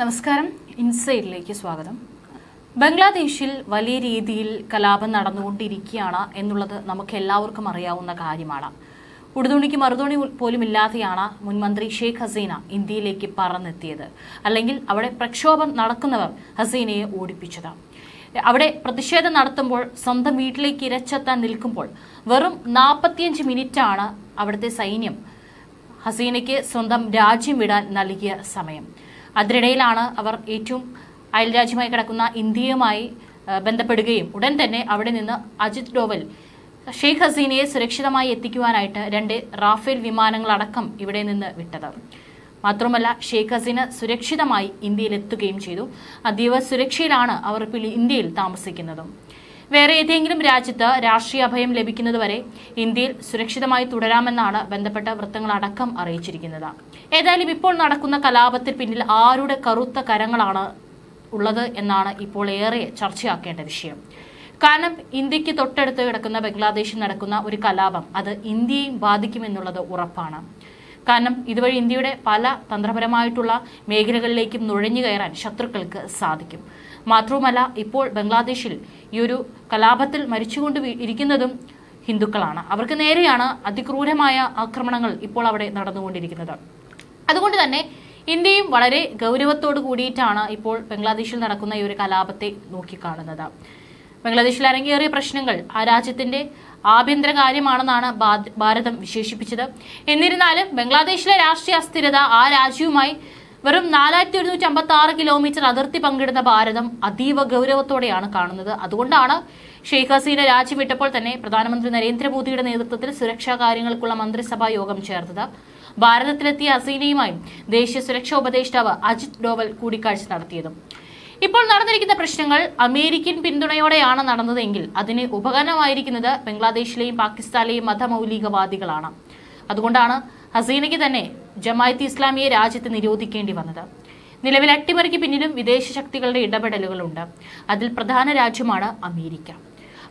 നമസ്കാരം. ഇൻസൈഡിലേക്ക് സ്വാഗതം. ബംഗ്ലാദേശിൽ വലിയ രീതിയിൽ കലാപം നടന്നുകൊണ്ടിരിക്കുകയാണ് എന്നുള്ളത് നമുക്ക് എല്ലാവർക്കും അറിയാവുന്ന കാര്യമാണ്. ഉടുതുണിക്ക് മറുതുണി പോലും ഇല്ലാതെയാണ് മുൻമന്ത്രി ഷെയ്ഖ് ഹസീന ഇന്ത്യയിലേക്ക് പറന്നെത്തിയത്. അല്ലെങ്കിൽ അവിടെ പ്രക്ഷോഭം നടക്കുന്നവർ ഹസീനയെ ഓടിപ്പിച്ചത്. അവിടെ പ്രതിഷേധം നടത്തുമ്പോൾ സ്വന്തം വീട്ടിലേക്ക് ഇരച്ചെത്താൻ നിൽക്കുമ്പോൾ വെറും നാൽപ്പത്തിയഞ്ച് മിനിറ്റാണ് അവിടുത്തെ സൈന്യം ഹസീനയ്ക്ക് സ്വന്തം രാജ്യം വിടാൻ നൽകിയ സമയം. അതിനിടയിലാണ് അവർ ഏറ്റവും അയൽരാജ്യമായി കിടക്കുന്ന ഇന്ത്യയുമായി ബന്ധപ്പെടുകയും ഉടൻ തന്നെ അവിടെ നിന്ന് അജിത് ഡോവൽ ഷെയ്ഖ് ഹസീനയെ സുരക്ഷിതമായി എത്തിക്കുവാനായിട്ട് രണ്ട് റാഫേൽ വിമാനങ്ങളടക്കം ഇവിടെ നിന്ന് വിട്ടത്. മാത്രമല്ല ഷെയ്ഖ് ഹസീന സുരക്ഷിതമായി ഇന്ത്യയിൽ എത്തുകയും ചെയ്തു. അതീവ സുരക്ഷയിലാണ് അവർ ഇന്ത്യയിൽ താമസിക്കുന്നതും. വേറെ ഏതെങ്കിലും രാജ്യത്ത് രാഷ്ട്രീയ അഭയം ലഭിക്കുന്നതുവരെ ഇന്ത്യയിൽ സുരക്ഷിതമായി തുടരാമെന്നാണ് ബന്ധപ്പെട്ട വൃത്തങ്ങളടക്കം അറിയിച്ചിരിക്കുന്നത്. ഏതായാലും ഇപ്പോൾ നടക്കുന്ന കലാപത്തിൽ പിന്നിൽ ആരുടെ കറുത്ത കരങ്ങളാണ് ഉള്ളത് എന്നാണ് ഇപ്പോൾ ഏറെ ചർച്ചയാക്കേണ്ട വിഷയം. കാരണം ഇന്ത്യയ്ക്ക് തൊട്ടടുത്ത് കിടക്കുന്ന ബംഗ്ലാദേശിൽ നടക്കുന്ന ഒരു കലാപം അത് ഇന്ത്യയും ബാധിക്കുമെന്നുള്ളത് ഉറപ്പാണ്. കാരണം ഇതുവഴി ഇന്ത്യയുടെ പല തന്ത്രപരമായിട്ടുള്ള മേഖലകളിലേക്കും നുഴഞ്ഞു കയറാൻ ശത്രുക്കൾക്ക് സാധിക്കും. മാത്രവുമല്ല ഇപ്പോൾ ബംഗ്ലാദേശിൽ ഈ ഒരു കലാപത്തിൽ മരിച്ചുകൊണ്ട് ഇരിക്കുന്നതും ഹിന്ദുക്കളാണ്. അവർക്ക് നേരെയാണ് അതിക്രൂരമായ ആക്രമണങ്ങൾ ഇപ്പോൾ അവിടെ നടന്നുകൊണ്ടിരിക്കുന്നത്. അതുകൊണ്ട് തന്നെ ഇന്ത്യയും വളരെ ഗൗരവത്തോട് കൂടിയിട്ടാണ് ഇപ്പോൾ ബംഗ്ലാദേശിൽ നടക്കുന്ന ഈ ഒരു കലാപത്തെ നോക്കിക്കാണുന്നത്. ബംഗ്ലാദേശിൽ അരങ്ങേറിയ പ്രശ്നങ്ങൾ ആ രാജ്യത്തിന്റെ ആഭ്യന്തര കാര്യമാണെന്നാണ് ഭാരതം വിശേഷിപ്പിച്ചത്. എന്നിരുന്നാലും ബംഗ്ലാദേശിലെ രാഷ്ട്രീയ അസ്ഥിരത ആ രാജ്യവുമായി വെറും നാലായിരത്തി ഒരുന്നൂറ്റി അമ്പത്തി ആറ് കിലോമീറ്റർ അതിർത്തി പങ്കിടുന്ന ഭാരതം അതീവ ഗൗരവത്തോടെയാണ് കാണുന്നത്. അതുകൊണ്ടാണ് ഷെയ്ഖ് ഹസീന രാജിവിട്ടപ്പോൾ തന്നെ പ്രധാനമന്ത്രി നരേന്ദ്രമോദിയുടെ നേതൃത്വത്തിൽ സുരക്ഷാ കാര്യങ്ങൾക്കുള്ള മന്ത്രിസഭാ യോഗം ചേർത്തത്. ഭാരതത്തിലെത്തിയ ഹസീനയുമായി ദേശീയ സുരക്ഷാ ഉപദേഷ്ടാവ് അജിത് ഡോവൽ കൂടിക്കാഴ്ച നടത്തിയതും. ഇപ്പോൾ നടന്നിരിക്കുന്ന പ്രശ്നങ്ങൾ അമേരിക്കൻ പിന്തുണയോടെയാണ് നടന്നതെങ്കിൽ അതിന് ഉപകരണമായിരിക്കുന്നത് ബംഗ്ലാദേശിലെയും പാകിസ്ഥാനിലെയും മതമൗലികവാദികളാണ്. അതുകൊണ്ടാണ് ഹസീനയ്ക്ക് തന്നെ ജമായത്ത് ഇസ്ലാമിയെ രാജ്യത്ത് നിരോധിക്കേണ്ടി വന്നത്. നിലവിൽ അട്ടിമറിക്ക് പിന്നിലും വിദേശ ശക്തികളുടെ ഇടപെടലുകളുണ്ട്. അതിൽ പ്രധാന രാജ്യമാണ് അമേരിക്ക.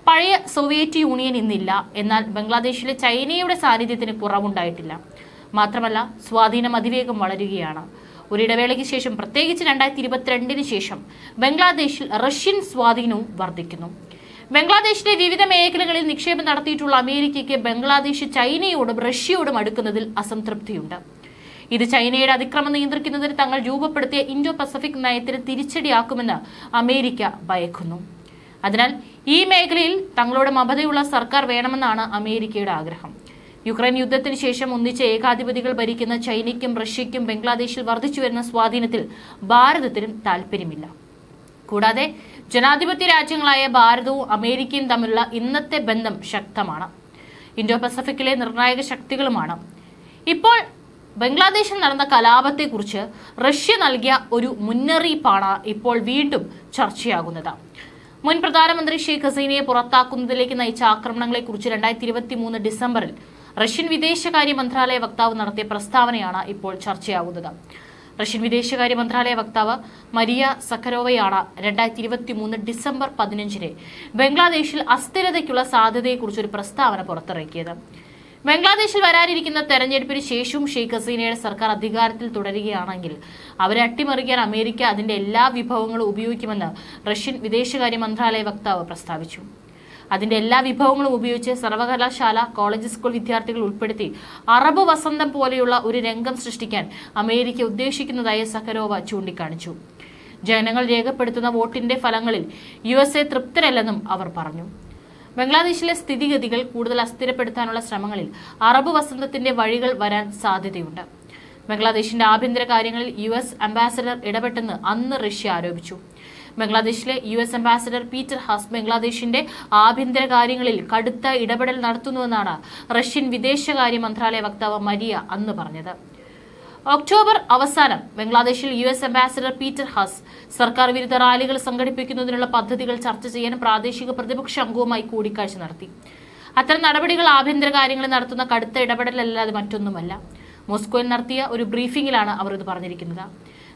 പഴയ സോവിയറ്റ് യൂണിയൻ ഇന്നില്ല. എന്നാൽ ബംഗ്ലാദേശിലെ ചൈനയുടെ സാന്നിധ്യത്തിന് കുറവുണ്ടായിട്ടില്ല. മാത്രമല്ല സ്വാധീനം അതിവേഗം വളരുകയാണ്. ഒരിടവേളയ്ക്ക് ശേഷം പ്രത്യേകിച്ച് രണ്ടായിരത്തി ഇരുപത്തിരണ്ടിന് ശേഷം ബംഗ്ലാദേശിൽ റഷ്യൻ സ്വാധീനവും വർദ്ധിക്കുന്നു. ബംഗ്ലാദേശിലെ വിവിധ മേഖലകളിൽ നിക്ഷേപം നടത്തിയിട്ടുള്ള അമേരിക്കയ്ക്ക് ബംഗ്ലാദേശ് ചൈനയോടും റഷ്യയോടും അടുക്കുന്നതിൽ അസംതൃപ്തിയുണ്ട്. ഇത് ചൈനയുടെ അതിക്രമം നിയന്ത്രിക്കുന്നതിന് തങ്ങൾ രൂപപ്പെടുത്തിയ ഇൻഡോ പസഫിക് നയത്തിന് തിരിച്ചടിയാക്കുമെന്ന് അമേരിക്ക ഭയക്കുന്നു. അതിനാൽ ഈ മേഖലയിൽ തങ്ങളോട് മമതയുള്ള സർക്കാർ വേണമെന്നാണ് അമേരിക്കയുടെ ആഗ്രഹം. യുക്രൈൻ യുദ്ധത്തിന് ശേഷം ഒന്നിച്ച ഏകാധിപതികൾ ഭരിക്കുന്ന ചൈനയ്ക്കും റഷ്യയ്ക്കും ബംഗ്ലാദേശിൽ വർദ്ധിച്ചു വരുന്ന സ്വാധീനത്തിൽ ഭാരതത്തിനും താൽപ്പര്യമില്ല. കൂടാതെ ജനാധിപത്യ രാജ്യങ്ങളായ ഭാരതവും അമേരിക്കയും തമ്മിലുള്ള ഇന്നത്തെ ബന്ധം ശക്തമാണ്. ഇന്തോ പസഫിക്കിലെ നിർണായക ശക്തികളുമാണ്. ഇപ്പോൾ ബംഗ്ലാദേശിൽ നടന്ന കലാപത്തെക്കുറിച്ച് റഷ്യ നൽകിയ ഒരു മുന്നറിയിപ്പാണ് ഇപ്പോൾ വീണ്ടും ചർച്ചയാകുന്നത്. മുൻ പ്രധാനമന്ത്രി ഷെയ്ഖ് ഹസീനയെ പുറത്താക്കുന്നതിലേക്ക് നയിച്ച ആക്രമണങ്ങളെക്കുറിച്ച് രണ്ടായിരത്തി ഇരുപത്തി മൂന്ന് ഡിസംബറിൽ റഷ്യൻ വിദേശകാര്യ മന്ത്രാലയ വക്താവ് നടത്തിയ പ്രസ്താവനയാണ് ഇപ്പോൾ ചർച്ചയാകുന്നത് റഷ്യൻ വിദേശകാര്യ മന്ത്രാലയ വക്താവ് മരിയ സഖരോവയാണ് രണ്ടായിരത്തി ഇരുപത്തി മൂന്ന് ഡിസംബർ പതിനഞ്ചിന് ബംഗ്ലാദേശിൽ അസ്ഥിരതയ്ക്കുള്ള സാധ്യതയെക്കുറിച്ച് ഒരു പ്രസ്താവന പുറത്തിറക്കിയത്. ബംഗ്ലാദേശിൽ വരാനിരിക്കുന്ന തെരഞ്ഞെടുപ്പിന് ശേഷവും ഷെയ്ഖ് ഹസീനയുടെ സർക്കാർ അധികാരത്തിൽ തുടരുകയാണെങ്കിൽ അവരെ അട്ടിമറിക്കാൻ അമേരിക്ക അതിന്റെ എല്ലാ വിഭവങ്ങളും ഉപയോഗിക്കുമെന്ന് റഷ്യൻ വിദേശകാര്യ മന്ത്രാലയ വക്താവ് പ്രസ്താവിച്ചു. അതിന്റെ എല്ലാ വിഭവങ്ങളും ഉപയോഗിച്ച് സർവകലാശാല കോളേജ് സ്കൂൾ വിദ്യാർത്ഥികൾ ഉൾപ്പെടുത്തി അറബ് വസന്തം പോലെയുള്ള ഒരു രംഗം സൃഷ്ടിക്കാൻ അമേരിക്ക ഉദ്ദേശിക്കുന്നതായി സഖരോവ ചൂണ്ടിക്കാണിച്ചു. ജനങ്ങൾ രേഖപ്പെടുത്തുന്ന വോട്ടിന്റെ ഫലങ്ങളിൽ യു എസ് എ തൃപ്തരല്ലെന്നും അവർ പറഞ്ഞു. ബംഗ്ലാദേശിലെ സ്ഥിതിഗതികൾ കൂടുതൽ അസ്ഥിരപ്പെടുത്താനുള്ള ശ്രമങ്ങളിൽ അറബ് വസന്തത്തിന്റെ വഴികൾ വരാൻ സാധ്യതയുണ്ട്. ബംഗ്ലാദേശിന്റെ ആഭ്യന്തര കാര്യങ്ങളിൽ യു എസ് അംബാസഡർ ഇടപെട്ടെന്ന് അന്ന് റഷ്യ ആരോപിച്ചു. ബംഗ്ലാദേശിലെ U S ambassador Peter Haas ബംഗ്ലാദേശിന്റെ ആഭ്യന്തര കാര്യങ്ങളിൽ കടുത്ത ഇടപെടൽ നടത്തുന്നുവെന്നാണ് റഷ്യൻ വിദേശകാര്യ മന്ത്രാലയ വക്താവ് മരിയ അന്ന് പറഞ്ഞത്. ഒക്ടോബർ അവസാനം ബംഗ്ലാദേശിൽ U S ambassador Peter Haas സർക്കാർ വിരുദ്ധ റാലികൾ സംഘടിപ്പിക്കുന്നതിനുള്ള പദ്ധതികൾ ചർച്ച ചെയ്യാൻ പ്രാദേശിക പ്രതിപക്ഷ അംഗവുമായി കൂടിക്കാഴ്ച നടത്തി. അത്തരം നടപടികൾ ആഭ്യന്തര കാര്യങ്ങളിൽ നടത്തുന്ന കടുത്ത ഇടപെടലല്ലാതെ മറ്റൊന്നുമല്ല. മോസ്കോയിൽ നടത്തിയ ഒരു ബ്രീഫിംഗിലാണ് അവർ ഇത് പറഞ്ഞിരിക്കുന്നത്.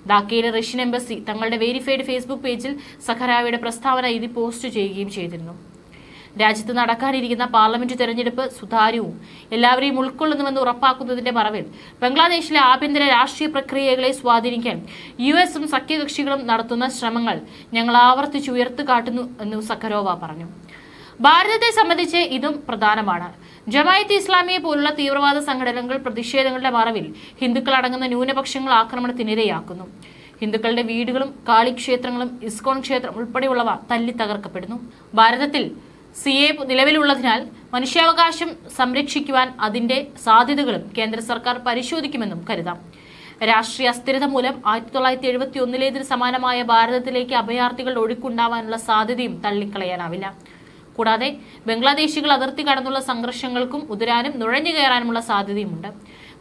ധാക്കയിലെ റഷ്യൻ എംബസി തങ്ങളുടെ വെരിഫൈഡ് ഫേസ്ബുക്ക് പേജിൽ സഖരാവയുടെ പ്രസ്താവന ഇത് പോസ്റ്റ് ചെയ്യുകയും ചെയ്തിരുന്നു. രാജ്യത്ത് നടക്കാനിരിക്കുന്ന പാർലമെന്റ് തെരഞ്ഞെടുപ്പ് സുതാര്യവും എല്ലാവരെയും ഉൾക്കൊള്ളുന്നുവെന്ന് ഉറപ്പാക്കുന്നതിന്റെ മറവിൽ ബംഗ്ലാദേശിലെ ആഭ്യന്തര രാഷ്ട്രീയ പ്രക്രിയകളെ സ്വാധീനിക്കാൻ യു എസും സഖ്യകക്ഷികളും നടത്തുന്ന ശ്രമങ്ങൾ ഞങ്ങൾ ആവർത്തിച്ചുയർത്തു കാട്ടുന്നു എന്ന് സഖരോവ പറഞ്ഞു. ഭാരതത്തെ സംബന്ധിച്ച് ഇതും പ്രധാനമാണ്. ജമായത്ത് ഇസ്ലാമിയെ പോലുള്ള തീവ്രവാദ സംഘടനകൾ പ്രതിഷേധങ്ങളുടെ മറവിൽ ഹിന്ദുക്കൾ അടങ്ങുന്ന ന്യൂനപക്ഷങ്ങൾ ആക്രമണത്തിനിരയാക്കുന്നു. ഹിന്ദുക്കളുടെ വീടുകളും കാളിക്ഷേത്രങ്ങളും ഇസ്കോൺ ക്ഷേത്രം ഉൾപ്പെടെയുള്ളവ തല്ലി തകർക്കപ്പെടുന്നു ഭാരതത്തിൽ സി എ നിലവിലുള്ളതിനാൽ മനുഷ്യാവകാശം സംരക്ഷിക്കുവാൻ അതിന്റെ സാധ്യതകളും കേന്ദ്ര സർക്കാർ പരിശോധിക്കുമെന്നും കരുതാം. രാഷ്ട്രീയ അസ്ഥിരത മൂലം ആയിരത്തി തൊള്ളായിരത്തി എഴുപത്തി ഒന്നിലേതിന് സമാനമായ ഭാരതത്തിലേക്ക് അഭയാർത്ഥികളുടെ ഒഴുക്കുണ്ടാവാനുള്ള സാധ്യതയും തള്ളിക്കളയാനാവില്ല. കൂടാതെ ബംഗ്ലാദേശികൾ അതിർത്തി കടന്നുള്ള സംഘർഷങ്ങൾക്കും ഉതിരാനും നുഴഞ്ഞു കയറാനുമുള്ള സാധ്യതയുമുണ്ട്.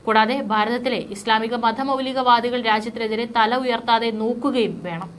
കൂടാതെ ഭാരതത്തിലെ ഇസ്ലാമിക മതമൗലികവാദികൾ രാജ്യത്തിനെതിരെ തല ഉയർത്താതെ നോക്കുകയും വേണം.